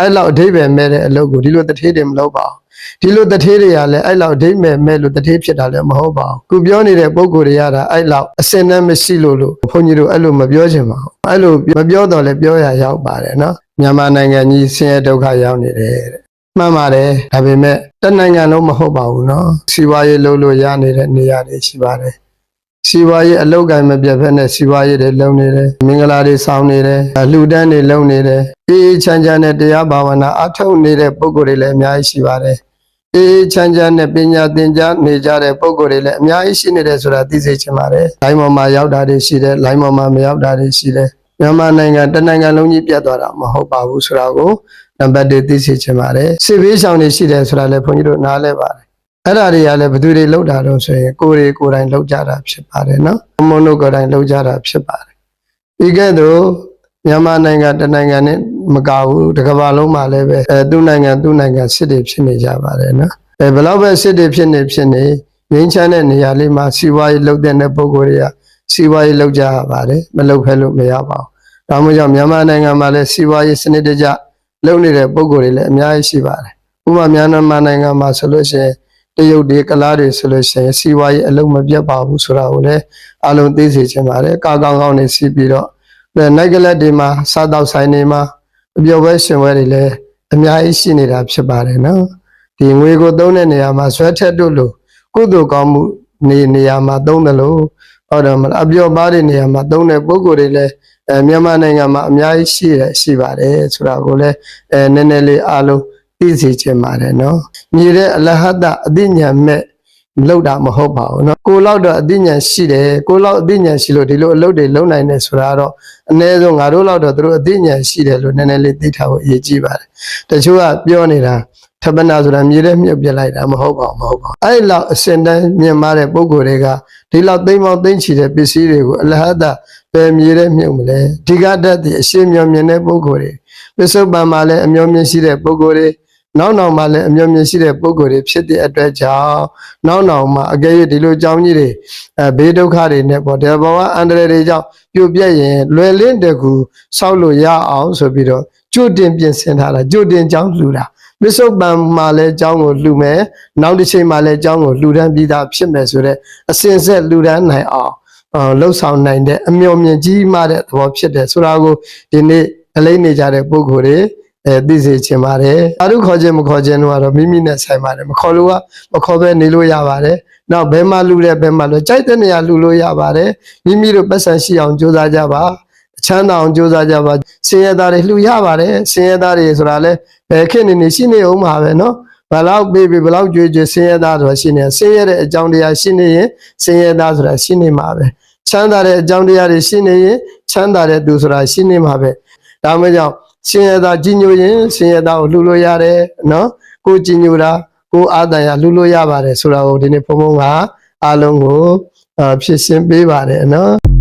အဲ့လောက်အဓိပ္ပာယ်မဲ့တဲ့အလုပ်ကိုဒီလိုတထေးတွေမလုပ်ပါဘူးဒီလိုတထေးတွေကလည်းအဲ့လောက်အဓိပ္ပာယ်မဲ့လို့တထေးဖြစ်တာလည်းမဟုတ်ပါဘူးခုပြောနေတဲ့ပုံကိုယ်တွေရတာအဲ့လောက်အစင်နဲ့မရှိလို့လို့ဘုန်းကြီးတို့အဲ့လိုမပြောချင်ပါဘူးအဲ့လိုမပြောတော့လည်းပြောရရောက်ပါတယ်နော်မြန်မာနိုင်ငံကြီးဆင်းရဲဒုက္ခရောက်နေတယ်တဲ့မှန်ပါတယ်ဒါပေမဲ့တနိုင်ငံလုံးမဟုတ်ပါဘူးနော်စီးပွားရေးလုပ်လို့ရနေတဲ့နေရာတွေရှိပါတယ် စီးပွားရေးအလုပ်ကိုင်မပြတ်ဖက်နဲ့စီးပွားရေးတွေလုပ်နေတယ်မင်္ဂလာတွေဆောင်နေတယ်အလှူဒန်းတွေလုပ်နေတယ်အေးအေးချမ်းချမ်းနဲ့တရားဘာဝနာအထောက်နေတဲ့ပုံကိုယ်တွေလည်းအများကြီးရှိပါတယ်အေးအေးချမ်းချမ်းနဲ့ပညာသင်ကြားနေကြတဲ့ပုံကိုယ်တွေလည်းအများကြီးရှိနေတယ်ဆိုတာသိစေချင်ပါတယ်လိုင်းပေါ်မှာရောက်တာတွေရှိတယ်လိုင်းပေါ်မှာမရောက်တာတွေရှိတယ်မြန်မာနိုင်ငံတစ်နိုင်ငံလုံးကြီးပြတ်သွားတာမဟုတ်ပါဘူးဆိုတာကိုနံပါတ်1သိစေချင်ပါတယ်စစ်ဘေးရှောင်တွေရှိတယ်ဆိုတာလည်းဘုန်းကြီးတို့နားလဲပါတယ် အဲ့ဒါတွေကလည်းဘယ်သူတွေလောက်တာတော့ဆိုရင်ကိုယ်တွေကိုယ်တိုင်လောက်ကြတာဖြစ်ပါတယ်နော်အမုန်းတို့ကိုယ်တိုင်လောက်ကြတာဖြစ်ပါတယ်ဒီကဲ့သို့မြန်မာနိုင်ငံတစ်နိုင်ငံနဲ့မကဘူးတစ်ကမ္ဘာလုံးမှာလည်းပဲအဲသူ့နိုင်ငံသူ့နိုင်ငံစစ်တွေဖြစ်နေကြပါတယ်နော်အဲဘယ်လောက်ပဲစစ်တွေဖြစ်နေဖြစ်နေငင်းချမ်းတဲ့နေရာလေးမှာစီးပွားရေးလုပ်တဲ့ပုံကိုယ်တွေကစီးပွားရေးလုပ်ကြရပါတယ်မလုပ်ဖဲလို့မရပါဘူးဒါမှမဟုတ်မြန်မာနိုင်ငံမှာလည်းစီးပွားရေးစနစ်တကျလုပ်နေတဲ့ပုံကိုယ်တွေလည်းအများကြီးရှိပါတယ်ဥပမာမြန်မာနိုင်ငံမှာဆိုလို့ရှိရင် တရုတ်တွေကလားတွေဆိုလို့ရှိရင်စီးပွားရေးအလုံးမပြတ်ပါဘူးဆိုတာကိုလည်းအလုံးသိစေချင်ပါတယ်ကာကောင်းကောင်းနေစီးပြီးတော့အဲနိုက်ကလပ်တွေမှာစားတော့ဆိုင်တွေမှာအပျော်ပွဲရှင်ပွဲတွေလည်းအများကြီးရှိနေတာဖြစ်ပါတယ်နော်ဒီငွေကိုသုံးတဲ့နေရာမှာဆွဲထက်တို့လို့ကုသိုလ်ကောင်းမှုနေနေရာမှာသုံးတယ်လို့ဟုတ်တယ်မလားအပျော်ပါးတဲ့နေရာမှာသုံးတဲ့ပုံကိုယ်တွေလည်းအဲမြန်မာနိုင်ငံမှာအများကြီးရှိရရှိပါတယ်ဆိုတာကိုလည်းအဲနည်းနည်းလေးအလုံး သိစေချင်ပါတယ်နော် ညီတဲ့အလဟတအသိဉာဏ်မဲ့လောက်တာမဟုတ်ပါဘူးเนาะကိုလောက်တော့အသိဉာဏ်ရှိတယ်ကိုလောက်အသိဉာဏ်ရှိလို့ဒီလိုအလုပ်တွေလုပ်နိုင်တယ်ဆိုတာတော့အနည်းဆုံးငါတို့လောက်တော့သူတို့အသိဉာဏ်ရှိတယ်လို့နည်းနည်းလေးသိထားဖို့အရေးကြီးပါတယ်တချို့ကပြောနေတာထပ်ပနာဆိုတာမြေထဲမြုပ်ပြလိုက်တာမဟုတ်ပါဘူးမဟုတ်ပါဘူးအဲ့လောက်အစင်တန်းမြင်မာတဲ့ပုံကိုယ်တွေကဒီလောက်သိမ့်မောင်းသိမ့်ချီတဲ့ပစ္စည်းတွေကိုအလဟတပဲမြေထဲမြုပ်မလဲဒီကတတ်တဲ့အရှင်းမျောမြင်တဲ့ပုံကိုယ်တွေပစ္စုပန်မှာလည်းအမျောမြင်ရှိတဲ့ပုံကိုယ်တွေ နောက်နောက်မှလည်းအမျော်မြင်ရှိတဲ့ပုံကိုယ်တွေဖြစ်တဲ့အတွက်ကြောင့်နောက်နောက်မှအကယ်၍ဒီလိုကြောင်းကြီးတွေအဲဘေးဒုက္ခတွေနဲ့ပေါ့ဒီဘဝအန္တရာယ်တွေကြောင့်ပြိုပြက်ရင်လွယ်လင့်တကူဆောက်လို့ရအောင်ဆိုပြီးတော့ကြိုတင်ပြင်ဆင်ထားတာကြိုတင်ကြောင်းလှူတာမစ္ဆုတ်ပံမှာလည်းကြောင်းကိုလှူမယ်နောက်တစ်ချိန်မှာလည်းကြောင်းကိုလှူဒန်းပြီးသားဖြစ်မယ်ဆိုတော့အစဉ်ဆက်လှူဒန်းနိုင်အောင်အာလှုပ်ဆောင်နိုင်တဲ့အမျော်မြင်ကြီးမှတဲ့သဘောဖြစ်တယ်ဆိုတာကိုဒီနေ့အလေးနေကြတဲ့ပုံကိုယ်တွေ အဲသိစေချင်ပါတယ်။အာရုခေါ်ခြင်းမခေါ်ခြင်းတို့ကတော့မိမိနဲ့ဆိုင်ပါတယ်။မခေါ်လို့ကမခေါ်ပဲနေလို့ရပါတယ်။နောက်ဘယ်မှာလူတဲ့ဘယ်မှာလို့ကြိုက်တဲ့နေရာလူလို့ရပါတယ်။မိမိတို့ပတ်စံရှိအောင်ကြိုးစားကြပါ။ချမ်းသာအောင်ကြိုးစားကြပါ။စင်ရသားတွေလှူရပါတယ်။စင်ရသားတွေဆိုတာလဲဘယ်ခေတ်နေနေရှိနေအောင်ပါပဲနော်။ဘလောက်ပေးပေးဘလောက်ကြွေးကြွေးစင်ရသားဆိုတာရှိနေဆင်းရဲတဲ့အကြောင်းတရားရှိနေရင်စင်ရသားဆိုတာရှိနေမှာပဲ။ချမ်းသာတဲ့အကြောင်းတရားတွေရှိနေရင်ချမ်းသာတဲ့သူဆိုတာရှိနေမှာပဲ။ဒါမှမကြောင့် ဆင်းရဲသားကြီးညိုရင်ဆင်းရဲသားကိုလှူလို့ရတယ်နော်ကိုကြီးညိုတာကိုအာတန်ရလှူလို့ရပါတယ်ဆိုတာကိုဒီနေ့ဘုံဘုံကအားလုံးကိုအာဖြစ်ရှင်းပေးပါတယ်နော်